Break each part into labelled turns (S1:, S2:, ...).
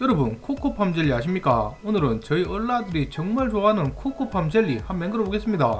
S1: 여러분 코코팜 젤리 아십니까? 오늘은 저희 얼라들이 정말 좋아하는 코코팜 젤리 한번 만들어 보겠습니다.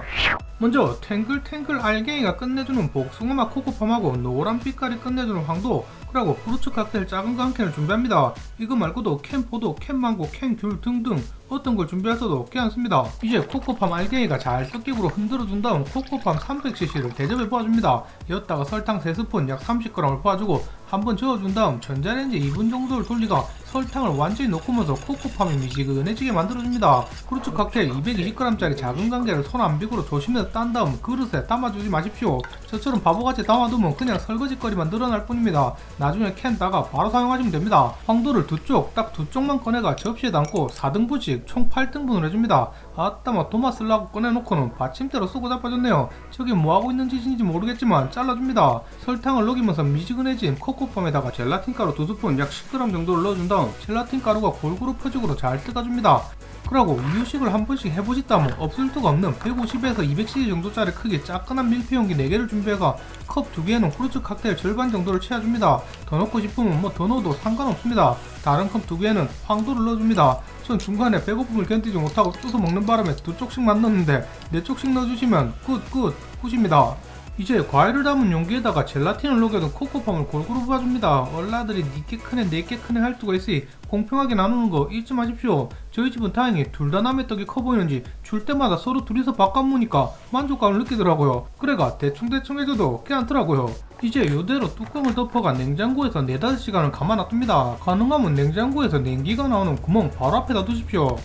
S1: 먼저 탱글탱글 알갱이가 끝내주는 복숭아맛 코코팜하고 노란 빛깔이 끝내주는 황도 그리고 후르츠 칵테일 작은 거 한 캔을 준비합니다. 이거 말고도 캔 포도, 캔 망고, 캔 귤 등등 어떤 걸 준비하셔도 괜찮습니다. 이제 코코팜 알갱이가 잘 섞이고 흔들어준 다음 코코팜 300cc를 대접에 부어줍니다. 이었다가 설탕 3스푼 약 30g을 부어주고 한번 저어준 다음 전자레인지 2분 정도를 돌리가 설탕을 완전히 녹으면서 코코팜이 미지근해지게 만들어줍니다. 후르츠 칵테일 220g짜리 작은 관계를 손 안 비고로 조심해서 딴 다음 그릇에 담아주지 마십시오. 저처럼 바보같이 담아두면 그냥 설거지거리만 늘어날 뿐입니다. 나중에 캔 따가 바로 사용하시면 됩니다. 황도를 두 쪽, 딱 두 쪽만 꺼내가 접시에 담고 4등분씩 총 8등분을 해줍니다. 아따마 도마 쓰려고 꺼내놓고는 받침대로 쓰고 자빠졌네요. 저게 뭐하고 있는 짓인지 모르겠지만 잘라줍니다. 설탕을 녹이면서 미지근해진 코코 팜에다가 젤라틴 가루 2스푼 약 10g 정도를 넣어준 다음 젤라틴 가루가 골고루 퍼지고로 잘 뜨가줍니다. 그러고 이유식을 한 번씩 해보셨다면 없을 수가 없는 150에서 200cc 정도짜리 크기 짜끈한 밀폐 용기 4개를 준비해가 컵 2개에는 후르츠 칵테일 절반 정도를 채워줍니다. 더 넣고 싶으면 뭐 더 넣어도 상관없습니다. 다른 컵 2개에는 황도를 넣어줍니다. 전 중간에 배고픔을 견디지 못하고 뜯어 먹는 바람에 두 쪽씩만 넣었는데 네 쪽씩 넣어주시면 굿굿 굿입니다. 이제 과일을 담은 용기에다가 젤라틴을 녹여둔 코코팜을 골고루 부어줍니다. 얼라들이 니께 크네 네께 크네 할 수가 있으니 공평하게 나누는 거 잊지 마십시오. 저희 집은 다행히 둘 다 남의 떡이 커 보이는지 줄 때마다 서로 둘이서 바꿔 무니까 만족감을 느끼더라고요. 그래가 대충대충 해줘도 괜찮더라고요. 이제 요대로 뚜껑을 덮어가 냉장고에서 4, 5시간을 감아놔둡니다. 가능하면 냉장고에서 냉기가 나오는 구멍 바로 앞에다 두십시오.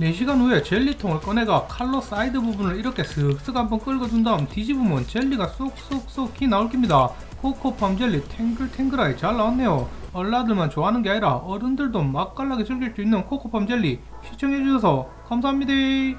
S1: 4시간 후에 젤리통을 꺼내가 칼로 사이드 부분을 이렇게 슥슥 한번 긁어준 다음 뒤집으면 젤리가 쏙쏙쏙 기 나올 겁니다. 코코팜 젤리 탱글탱글하게 잘 나왔네요. 얼라들만 좋아하는 게 아니라 어른들도 맛깔나게 즐길 수 있는 코코팜 젤리 시청해주셔서 감사합니다.